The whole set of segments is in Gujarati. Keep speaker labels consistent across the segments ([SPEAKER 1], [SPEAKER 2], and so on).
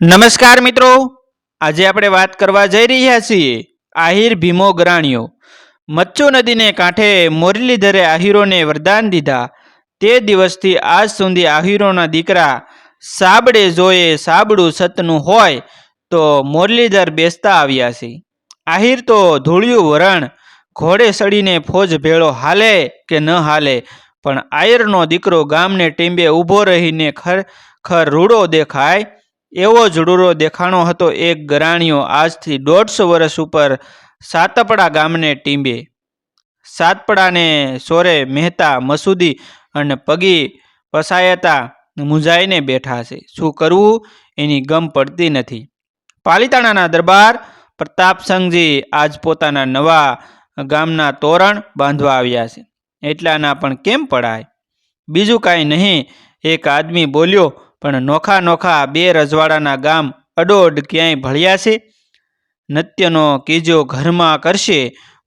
[SPEAKER 1] નમસ્કાર મિત્રો. આજે આપણે વાત કરવા જઈ રહ્યા છીએ આહિર ભીમો ગરાણીઓ. મચ્છુ નદીને કાંઠે મુરલીધરે આહિરોને વરદાન દીધા. તે દિવસથી આજ સુધી આહિરોના દીકરા સાબડે જોયે સાબડું સતનું હોય તો મુરલીધર બેસતા આવ્યા છે. આહિર તો ધૂળિયું વરણ, ઘોડે સડીને ફોજ ભેળો હાલે કે ન હાલે, પણ આયરનો દીકરો ગામને ટીંબે ઊભો રહીને ખર ખર રૂડો દેખાય એવો જડુરો દેખાણો હતો એક ગરાણીઓ આજથી દોઢસો વર્ષ ઉપર સાતપડા ગામને ટીંબે. સાતપડાને સોરે મહેતા, મસૂદી અને પગી પસાયતા મૂંઝાઈને બેઠા છે. શું કરવું? એની ગમ પડતી નથી. પાલિતાણાના દરબાર પ્રતાપસંઘજી આજ પોતાના નવા ગામના તોરણ બાંધવા આવ્યા છે. એટલાના પણ કેમ પડાય? બીજું કાંઈ નહીં. એક આદમી બોલ્યો પણ નોખા નોખા બે રજવાડાના ગામ અડોડ ક્યાંય ભળ્યા છે? નત્યનો કીજો ઘરમાં કરશે,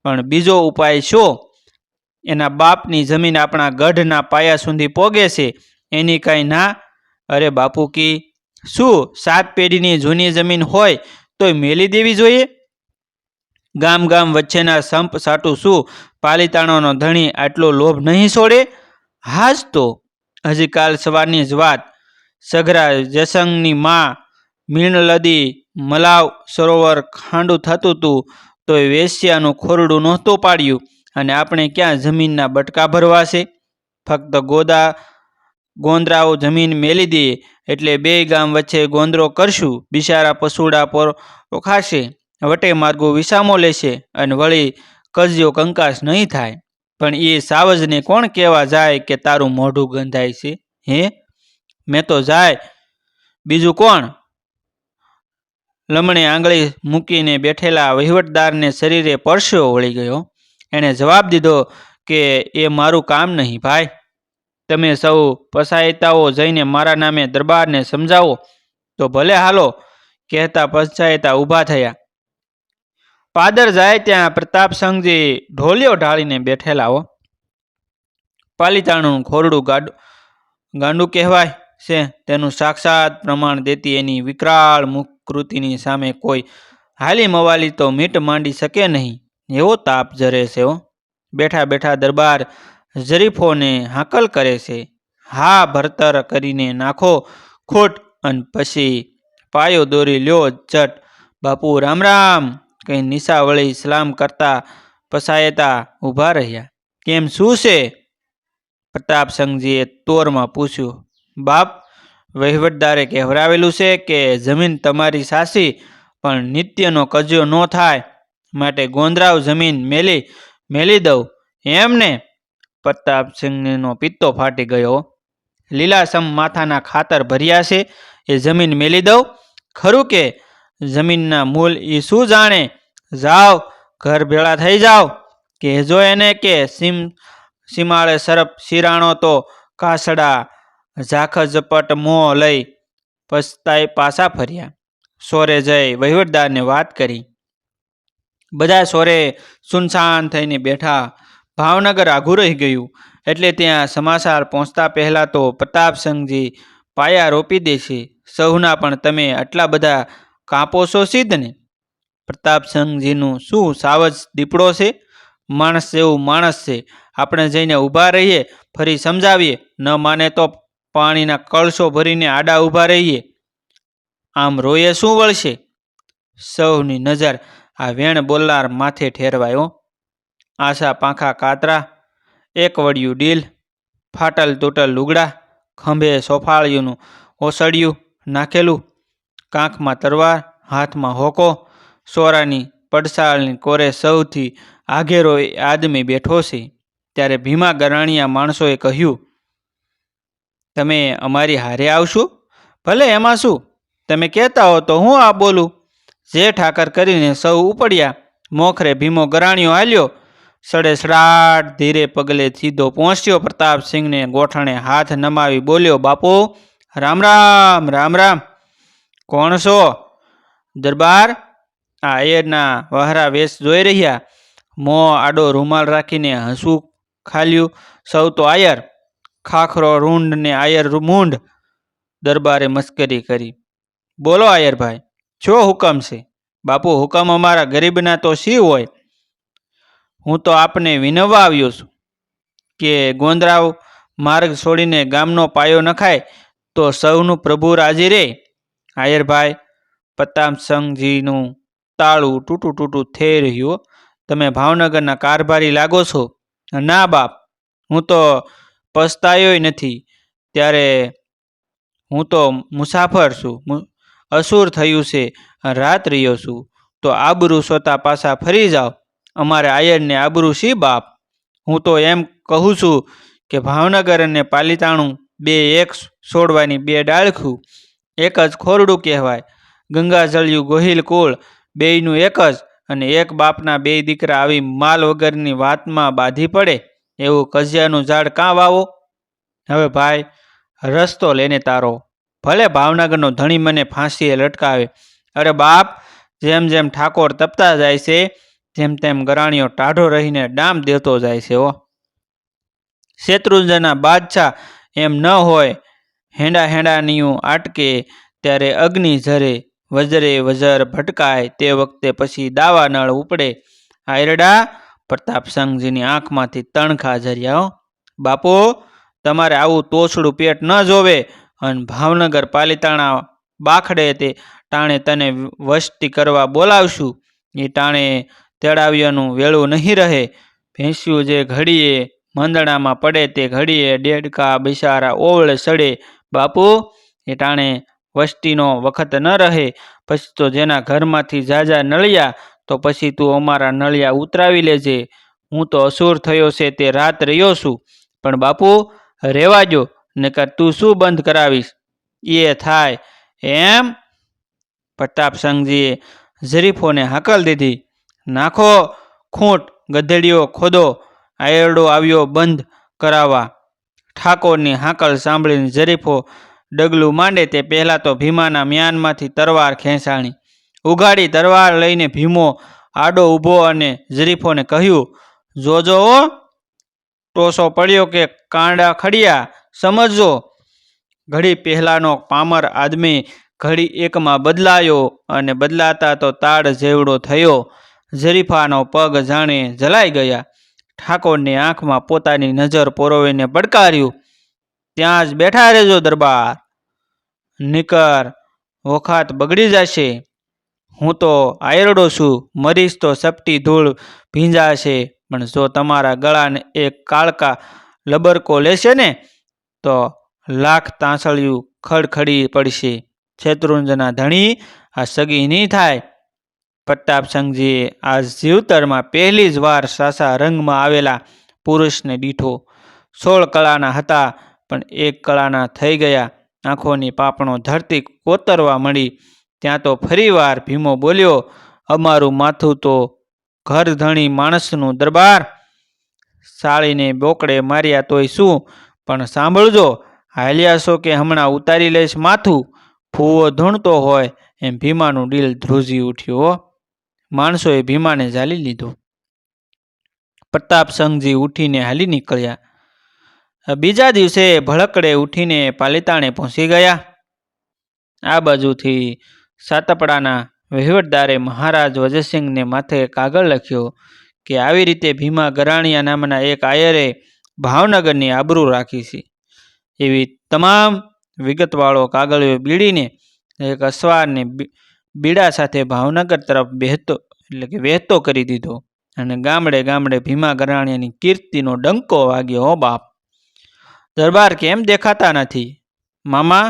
[SPEAKER 1] પણ બીજો ઉપાય શું? એના બાપની જમીન આપણા ગઢના પાયા સુધી પોગે છે, એની કાંઈ ના? અરે બાપુ કી, શું સાત પેઢીની જૂની જમીન હોય તોય મેલી દેવી જોઈએ? ગામ ગામ વચ્ચેના સંપ સાટું શું? પાલિતાણાનો ધણી આટલો લોભ નહીં છોડે? હાજ તો, હજી કાલ સવારની જ વાત. સઘરા જસંગની માં મીણલદી મલાવ સરોવર ખાંડું થતું હતું તોય વેશ્યાનું ખોરડું નહોતું પાડ્યું. અને આપણે ક્યાં જમીનના બટકા ભરવાશે ફક્ત ગોદા, ગોંદરાઓ જમીન મેલી દઈએ એટલે બે ગામ વચ્ચે ગોંદરો કરશું. બિચારા પશુડા પર ઓખાશે વટે માર્ગો વિસામો લેશે અને વળી કજ્યો કંકાસ નહીં થાય. પણ એ સાવજને કોણ કહેવા જાય કે તારું મોઢું ગંધાય છે? હે? મેં તો જાય. બીજું કોણ? લમણે આંગળી મૂકીને બેઠેલા વહીવટદારને શરીરે પરસ્યો વળી ગયો. એણે જવાબ દીધો કે, એ મારું કામ નહીં ભાઈ. તમે સૌ પસાયતાઓ જઈને મારા નામે દરબારને સમજાવો. તો ભલે હાલો, કહેતા પંચાયતા ઊભા થયા. પાદર જાય ત્યાં પ્રતાપસંઘજી ઢોલિયો ઢાળીને બેઠેલા હો. પાલિતાણું ખોરડું ગાડું, ગાંડું કહેવાય. છે. તેનું સાક્ષાત પ્રમાણ દેતી એની વિકરાળ મુખકૃતિની સામે કોઈ હાલી મવાલી તો મીટ માંડી શકે નહીં. એવો તાપ જરે છે બેઠા બેઠા દરબાર જરીફોને હાકલ કરે છે. હા, ભરતર કરીને નાખો ખોટ અને પછી પાયો દોરી લ્યો ચટ. બાપુ રામ રામ કંઈ નિશા વળી સલામ કરતા પસાયતા ઊભા રહ્યા. કેમ શું છે? પ્રતાપસંઘજીએ તોરમાં પૂછ્યું. બાપ વહીવટદારે કહેવરાવેલું છે કે જમીન તમારી સાસી, પણ નિત્યનો કજ્યો ન થાય. માટે ગોંદરાવ જમીન મેલી મેલી દઉં. એમને પ્રતાપસિંહનો પિત્તો ફાટી ગયો. લીલાસમ માથાના ખાતર ભર્યા છે. એ જમીન મેલી દઉં. ખરું કે જમીનના મૂલ એ શું જાણે? જાઓ ઘર ભેળા થઈ જાઓ કહેજો એને કે સીમ સીમાળે સરપ શિરાણો તો કાસડા ઝાખ ઝપટ મોં લઈ પસ્તાય પાછા ફર્યા. સોરે જઈ વહીવટદારને વાત કરી. બધા સોરે સુનસાન થઈને બેઠા. ભાવનગર આઘું રહી ગયું. એટલે ત્યાં સમાચાર પહોંચતા પહેલાં તો પ્રતાપસંઘજી પાયા રોપી દેશે સૌના પણ તમે આટલા બધા કાપો છો સિદ્ધને પ્રતાપસિંહજીનું શું સાવજ દીપડો છે? માણસ જેવું માણસ છે. આપણે જઈને ઊભા રહીએ, ફરી સમજાવીએ. ન માને તો પાણીના કળશો ભરીને આડા ઊભા રહીએ. આમ રોયે શું વળશે? સૌની નજર આ વેણ બોલનાર માથે ઠેરવાયો આશા પાંખા કાતરા, એક વડિયું ડીલ, ફાટલ તૂટલ લુગડા, ખંભે સોફાળિયુંનું ઓસળિયું નાખેલું, કાંખમાં તરવાર, હાથમાં હોકો, સોરાની પડસાળની કોરે સૌથી આઘેરો આદમી બેઠો છે. ત્યારે ભીમા ગરાણીયા માણસોએ કહ્યું તમે અમારી હારે આવશો? ભલે, એમાં શું? તમે કહેતા હો તો હું આ બોલું. જે ઠાકર કરીને સૌ ઉપડ્યા, મોખરે ભીમો ગરાણીઓ હાલ્યો. સડેસડાટ ધીરે પગલે સીધો પહોંચ્યો. પ્રતાપસિંહને ગોઠણે હાથ નમાવી બોલ્યો, બાપુ, રામ રામ રામ રામ. કોણ છો? દરબાર? આ અયરના વહરા વેશ જોઈ રહ્યા. મોં આડો રૂમાલ રાખીને હસવું ખાલ્યું. સૌ તો આયર. ખાખરો, રૂંડ ને આયર મૂંડ દરબારે મસ્કરી કરી. બોલો આયરભાઈ, છો હુકમ છે? બાપુ, હુકમ અમારા ગરીબના તો શી હોય? હું તો આપને વિનવવા આવ્યો છું કે ગોંદરાવ માર્ગ છોડીને ગામનો પાયો નખાય તો સૌનું પ્રભુ રાજી રે. આયરભાઈ પ્રતાપસંઘજીનું તાળું તૂટું તૂટું થઈ રહ્યું તમે ભાવનગરના કારભારી લાગો છો? ના બાપ, હું તો પસ્તાયોય નથી. ત્યારે હું તો મુસાફર છું અસુર થયું છે, રાત રહ્યો છું. તો આબરૂ સોતા પાછા ફરી જાઓ. અમારે આયરને આબરૂ શી બાપ? હું તો એમ કહું છું કે ભાવનગર અને પાલિતાણું બે એક છોડવાની બે ડાળખું એક જ ખોરડું કહેવાય. ગંગાજળિયું ગોહિલ કુળ, બેયનું એક જ અને એક બાપના બે દીકરા આવી માલ વગરની વાતમાં બાંધી પડે. એવું કજિયાનું ઝાડ કાં વાવો? હવે ભાઈ, રસ્તો લઈને તારો. ભલે ભાવનગરનો ધણી મને ફાંસીએ લટકાવે. અરે બાપ, જેમ જેમ ઠાકોર તપતા જાય છે તેમ તેમ ગરાણીઓ ટાઢો રહીને ડામ દેતો જાય છે ઓ શેત્રુંજના બાદશાહ એમ ન હોય, હેંડા હેંડાનીયું આટકે ત્યારે અગ્નિ ઝરે, વજરે વજર ભટકાય તે વખતે પછી દાવા નળ ઉપડે. આયરડા પ્રતાપસંઘજીની આંખમાંથી તણખા ખાજરિયાઓ બાપુ, તમારે આવું તોછડું પેટ ન જોવે. અને ભાવનગર પાલિતાણા બાખડે તે ટાણે તને વસ્તી કરવા બોલાવશું. એ ટાણે તેડાવ્યાનું વેળું નહીં રહે. ભેંસ્યું જે ઘડીએ, મંદણામાં પડે તે ઘડીએ ડેડકા બિસારા ઓવળે સડે. બાપુ, એ ટાણે વસ્તીનો વખત ન રહે. પછી તો જેના ઘરમાંથી જાજા નળિયા તો પછી તું અમારા નળિયા ઉતરાવી લેજે. હું તો અસુર થયો છે તે રાત રહ્યો છું. પણ બાપુ રહેવાજો જો નકર તું શું બંધ કરાવીશ? એ થાય. એમ? પ્રતાપસંઘજીએ ઝરીફોને હાકલ દીધી. નાખો ખૂંટ, ગધેડીઓ, ખોદો. આયરડો આવ્યો બંધ કરાવવા. ઠાકોરની હાકલ સાંભળીને ઝરીફો ડગલું માંડે તે પહેલાં તો ભીમાના મ્યાનમાંથી તરવાર ખેંચાણી. ઉગાડી તરવાર લઈને ભીમો આડો ઊભો અને ઝરીફોને કહ્યું, જોજો ટોસો પડ્યો કે, કાંડા ખડિયા, સમજજો. ઘડી પહેલાનો પામર આદમી ઘડી એકમાં બદલાયો અને બદલાતા તો તાડ જેવડો થયો. ઝરીફાનો પગ જાણે જલાઈ ગયા. ઠાકોરની આંખમાં પોતાની નજર પોરવીને પડકાર્યું, ત્યાં જ બેઠા રહેજો દરબાર. નિકર, વખાત બગડી જશે. હું તો આયરડો છું, મરીશ તો સપટી ધૂળ ભીંજાશે પણ જો તમારા ગળાને એક કાળકા લબરકો લેશે ને, તો લાખ તાંસળિયું ખડખડી પડશે. શેત્રુંજના ધણી, આ સગી નહીં થાય. પ્રતાપસંઘજીએ આ જીવતરમાં પહેલી જ વાર સાસા રંગમાં આવેલા પુરુષને દીઠો સોળ કળાના હતા, પણ એક કળાના થઈ ગયા. આંખોની પાપણો ધરતી કોતરવા મળી. ત્યાં તો ફરીવાર ભીમો બોલ્યો, અમારું માથું તો ઘર ધણી માણસનું દરબાર. સાળીને બોકડે માર્યા તોય શું? પણ સાંભળજો, હાલ્યા છો કે હમણાં ઉતારી લઈશ માથું? ફૂવો ધૂણતો હોય એમ ભીમાનું દિલ ધ્રુજી ઉઠ્યું હો. માણસોએ ભીમાને ઝાલી લીધો. પ્રતાપસંઘજી ઉઠીને હાલી નીકળ્યા. બીજા દિવસે ભળકડે ઉઠીને પાલિતાણે પહોંચી ગયા. આ બાજુથી સાતપડાના વહીવટદારે મહારાજ વજયસિંહને માથે કાગળ લખ્યો કે આવી રીતે ભીમા ગરાણીયા નામના એક આયરે ભાવનગરની આબરૂ રાખી છે. એવી તમામ વિગતવાળો કાગળિયો બીડીને એક અસવારને બીડા સાથે ભાવનગર તરફ બેહતો, એટલે કે વહેતો કરી દીધો અને ગામડે ગામડે ભીમા ગરાણીયાની કીર્તિનો ડંકો વાગ્યો હો બાપ! દરબાર કેમ દેખાતા નથી? મામા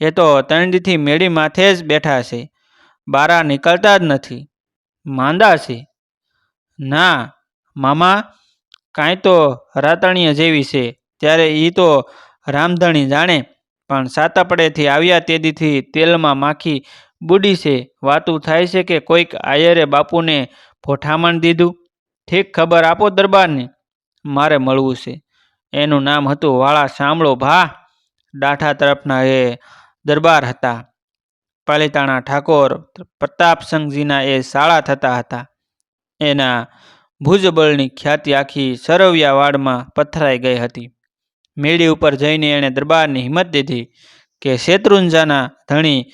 [SPEAKER 1] એ તો તંડીથી મેળી માથે જ બેઠા છે. બારા નીકળતા જ નથી. માંદા છે. ના, મામા, કાંઈ તો રાતણીય જેવી છે. ત્યારે એ તો રામધણી જાણે, પણ સાતાપડેથી આવ્યા તેદીથી તેલમાં માખી બુડી છે. વાતું થાય છે કે કોઈક આયરે બાપુને ભોઠામણ દીધું? ઠીક ખબર આપો દરબારને. મારે મળવું છે. એનું નામ હતું વાળા સાંભળો ભા. ડાઠા તરફના એ દરબાર હતા. પાલિતાણા ઠાકોર પ્રતાપસંઘજીના એ શાળા થતા હતા. એના ભુજબળની ખ્યાતિ આખી સરવૈયા વાડમાં પથરાઈ ગઈ હતી. મેળી ઉપર જઈને એણે દરબારની હિંમત દીધી કે શેત્રુંજાના ધણી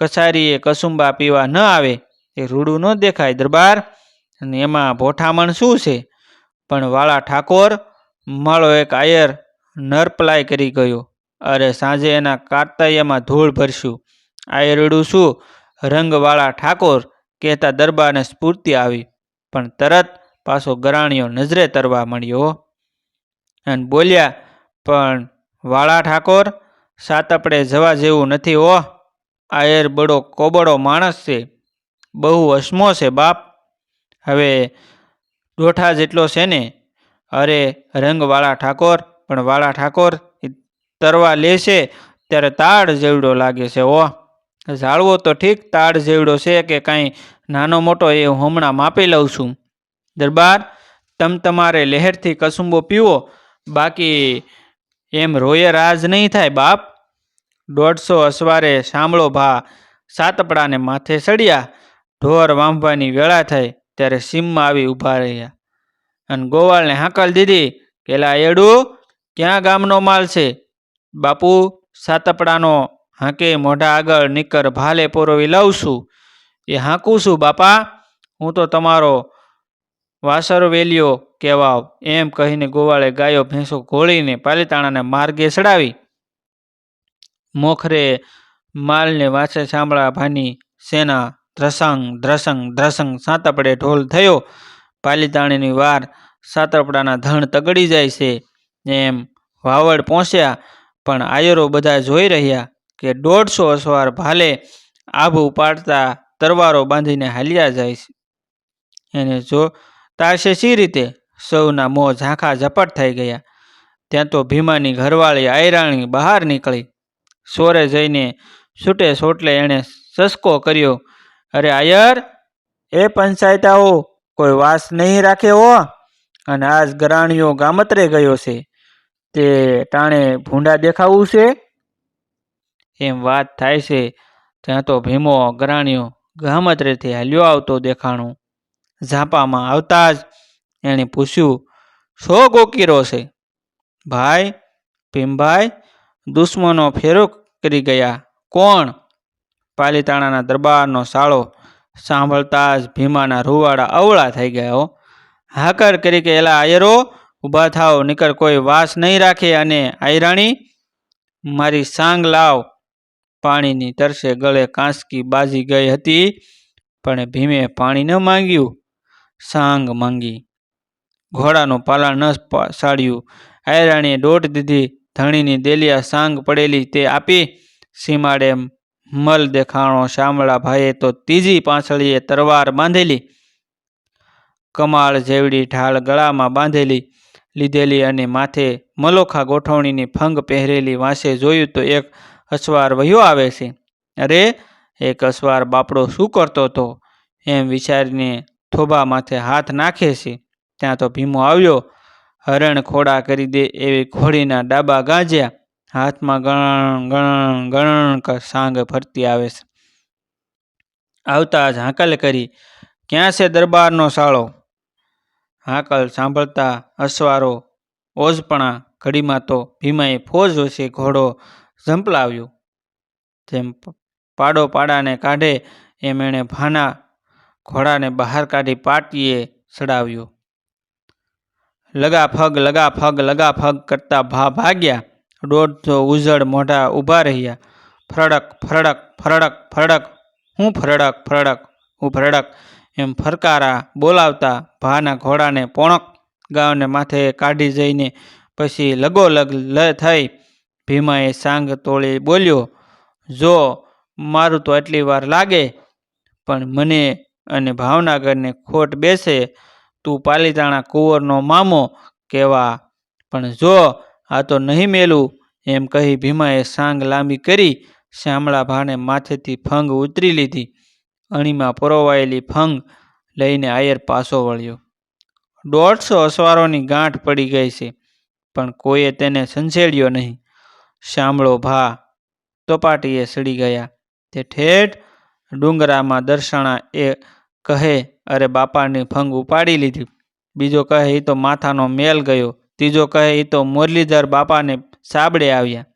[SPEAKER 1] કસારીએ કસુંબા પીવા ન આવે, એ રૂડું ન દેખાય દરબાર, અને એમાં ભોઠામણ શું છે? પણ વાળા ઠાકોર, માળો એક આયર, નરપલાય કરી ગયો. અરે સાંજે એના કારતૈયામાં ધૂળ ભરશું. આયરડું શું? રંગવાળા ઠાકોર કહેતા દરબારને સ્ફૂર્તિ આવી. પણ તરત પાછો ગરાણીઓ નજરે તરવા મળ્યો અને બોલ્યા, પણ વાળા ઠાકોર, સાતપડે જવા જેવું નથી હો. આયર બડો કોબડો માણસ છે. બહુ અસમો છે બાપ. હવે ડોઠા જેટલો છે ને? અરે રંગવાળા ઠાકોર, પણ વાળા ઠાકોર તરવા લેશે ત્યારે તાડ જેવડો લાગે છે. ઓ ઝાડવો તો ઠીક તાડ જેવડો છે કે કાંઈ નાનો મોટો એ હું હમણાં માપી લઉં છું. દરબાર, તમ તમારે લહેરથી કસુંબો પીવો, બાકી એમ રોયે રાજ નહીં થાય બાપ. દોઢસો અસવારે સાંભળો ભા, સાતપડાને માથે ચડ્યા ઢોર વાંભવાની વેળા થઈ, ત્યારે સીમમાં આવી ઊભા રહ્યા. અને ગોવાળને હાંકલ દીધી, કેલા એડું, ક્યાં ગામનો માલ છે? બાપુ, સાતપડાનો હાંકે મોઢા આગળ નીકર ભાલે પોરોવી લઉં છું. એ હાંકું છું, બાપા, હું તો તમારો વાસર વેલ્યો કહેવાવ. એમ કહીને ગોવાળે ગાયો, ભેંસો ઘોળીને પાલીતાણાને માર્ગે ચડાવી. મોખરે માલને વાસે સાંભળા ભાની સેના ધ્રસંગ ધ્રસંગ ધ્રસંગ સાતપડે ઢોલ થયો. પાલીતાણીની વાર સાતપડાના ધણ તગડી જાય છે. એમ વાવડ પહોંચ્યા. પણ આયરો બધા જોઈ રહ્યા કે દોઢસો અસવાર ભાલે આભું પાડતા તરવારો બાંધીને હાલ્યા જાય છે. એને જો તારશે સી રીતે? સૌના મોં ઝાંખા ઝપટ થઈ ગયા. ત્યાં તો ભીમાની ઘરવાળી આયરાણી બહાર નીકળી. સોરે જઈને છૂટે સોટલે એણે સસકો કર્યો, અરે આયર, એ પંચાયતાઓ કોઈ વાસ નહીં રાખે હો. અને આજ ગરાણીઓ ગામતરે ગયો છે. તે ટાણે ભૂંડા દેખાવું છે? એમ વાત થાય છે. ત્યાં તો ભીમો ગરાણીઓ ગામતરેથી હાલ્યો આવતો દેખાણું. ઝાપામાં આવતા જ એણે પૂછ્યું, શો ગોકીરો છે? ભાઈ, ભીમભાઈ, દુશ્મનો ફેરો કરી ગયા. કોણ? પાલીતાણાના દરબારનો સાળો સાંભળતા જ ભીમાના રૂવાડા અવળા થઈ ગયા. હાકર કરી કે એલા આયરો ઊભા થાવ નીકર કોઈ વાસ નહીં રાખે અને આયરાણી, મારી સાંગ લાવ. પાણીની તરસે ગળે કાંસકી બાજી ગઈ હતી, પણ ભીમે પાણી ન માંગ્યું. સાંગ માંગી. ઘોડાનું પાલણ ન સાડ્યું આયરાણીએ દોટ દીધી, ધણીની દેલિયા સાંગ પડેલી તે આપી. સીમાડે મલ દેખાણો શામળા ભાઈએ તો ત્રીજી પાંસળીએ તરવાર બાંધેલી. કમાળ જેવડી ઢાળ ગળામાં બાંધેલી. લીધેલી અને માથે મલોખા ગોઠવણીની ફંગ પહેરેલી વાંસે જોયું તો એક અસવાર વહ્યો આવે છે. અરે, એક અસવાર બાપડો શું કરતો હતો એમ વિચારીને થોબા માથે હાથ નાખે છે. ત્યાં તો ભીમો આવ્યો. હરણ ખોડા કરી દે એવી ઘોડીના ડાબા ગાંજ્યા. હાથમાં ગણ ગણ ગણ સાંગ ફરતી આવે છે. આવતા જ હાંકલ કરી, ક્યાં છે દરબારનો સાળો? હાકલ સાંભળતા અસવારો, ઓઝપણા, ઘડીમાં તો ભીમાએ ફોજ વચ્ચે ઘોડો ઝંપલાવ્યો. જેમ પાડો પાડાને કાઢે એમ એણે ભાના ઘોડાને બહાર કાઢી પાટીએ ચડાવ્યો લગા ફગ લગા ફગ લગા ફગ કરતા ભા ભાગ્યા. દોઢસો ઉજળ મોઢા ઊભા રહ્યા. ફરડક ફરડક ફરડક ફરડક. હું ફરડક ફરડક, હું ફરડક. એમ ફરકારા બોલાવતા ભાના ઘોડાને પોણક ગાવને માથે કાઢી જઈને પછી લગોલગ લ થઈ ભીમાએ સાંગ તોળી બોલ્યો, જો મારું તો આટલી વાર લાગે, પણ મને અને ભાવનગરને ખોટ બેસે, તું પાલીતાણા કુંવરનો મામો કહેવા પણ જો આ તો નહીં મેલું, એમ કહી ભીમાએ સાંગ લાંબી કરી શામળા ભાને માથેથી ફંગ ઉતરી લીધી. અણીમાં પરોવાયેલી ફંગ લઈને આયર પાછો વળ્યો. દોઢસો અસવારોની ગાંઠ પડી ગઈ છે, પણ કોઈએ તેને સંસેડ્યો નહીં. શામળો ભા તોપાટીએ સડી ગયા. તે ઠેઠ ડુંગરામાં દર્શણા એ કહે, અરે બાપાની ફંગ ઉપાડી લીધી. બીજો કહે એ તો માથાનો મેલ ગયો. ત્રીજો કહે એ તો મુરલીધર બાપાને સાબડે આવ્યા.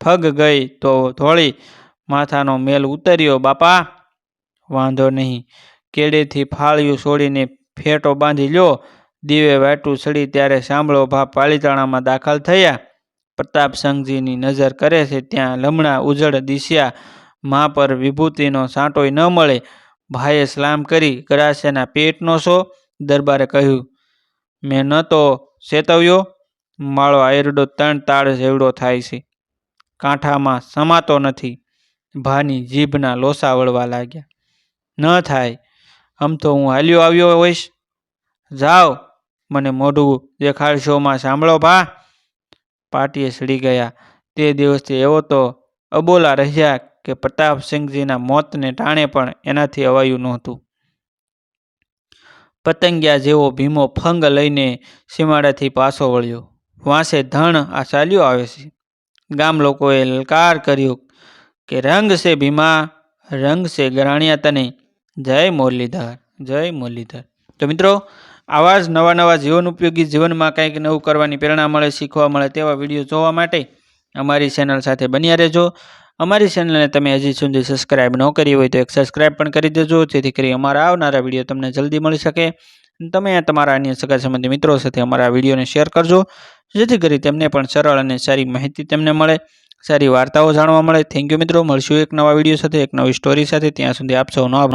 [SPEAKER 1] ફગ ગઈ તો ધોળી માથાનો મેલ ઉતર્યો, બાપા વાંધો નહીં. કેડીથી ફાળિયું છોડીને ફેટો બાંધી લ્યો. દીવે વાટું ચડી ત્યારે સાંભળો ભા પાલીતાણામાં દાખલ થયા. પ્રતાપસંઘજીની નજર કરે છે ત્યાં લમણા ઉજળ દિશ્યા મા પર વિભૂતિનો સાંટોય ન મળે. ભાઈએ સલામ કરી ગરાસેના પેટનો શો દરબારે કહ્યું, મેં ન તો ચેતવ્યો માળો આયરડો ત્રણ તાળ જેવડો થાય છે. કાંઠામાં સમાતો નથી. ભાની જીભના લોસા વળવા લાગ્યા. ન થાય. આમ તો હું હાલ્યો આવ્યો હોઈશ. જાઓ, મને મોઢું દેખાડશોમાં સાંભળો ભા. પાટીએ સડી ગયા. તે દિવસથી એવો તો અબોલા રહ્યા કે પ્રતાપસિંહજીના મોતને ટાણે પણ એનાથી અવાયું નહોતું. પતંગિયા જેવો ભીમો ફંગ લઈને સીમાડાથી પાછો વળ્યો. વાંસે ધણ આ ચાલ્યો આવે છે. ગામ લોકોએ લલકાર કર્યો કે, રંગ છે ભીમા, રંગ છે ગરાણિયા તને જય મુરલીધર જય મુરલીધર. તો મિત્રો, આવા જ નવા નવા જીવન ઉપયોગી જીવનમાં કંઈક નવું કરવાની પ્રેરણા મળે, શીખવા મળે તેવા વીડિયો જોવા માટે અમારી ચેનલ સાથે બન્યા રહેજો. અમારી ચેનલને તમે હજી સુધી સબસ્ક્રાઇબ ન કરી હોય તો એક સબસ્ક્રાઇબ પણ કરી દેજો, જેથી કરી અમારા આવનારા વીડિયો તમને જલ્દી મળી શકે. તમે તમારા અન્ય સગા સંબંધી મિત્રો સાથે અમારા વિડીયોને શેર કરજો, જેથી કરી તેમને પણ સરળ અને સારી માહિતી તેમને મળે. સારી વાર્તાઓ જાણવા મળે. થેન્ક યુ મિત્રો. મળશું એક નવા વીડિયો સાથે, એક નવી સ્ટોરી સાથે. ત્યાં સુધી આપ સૌનો આભાર.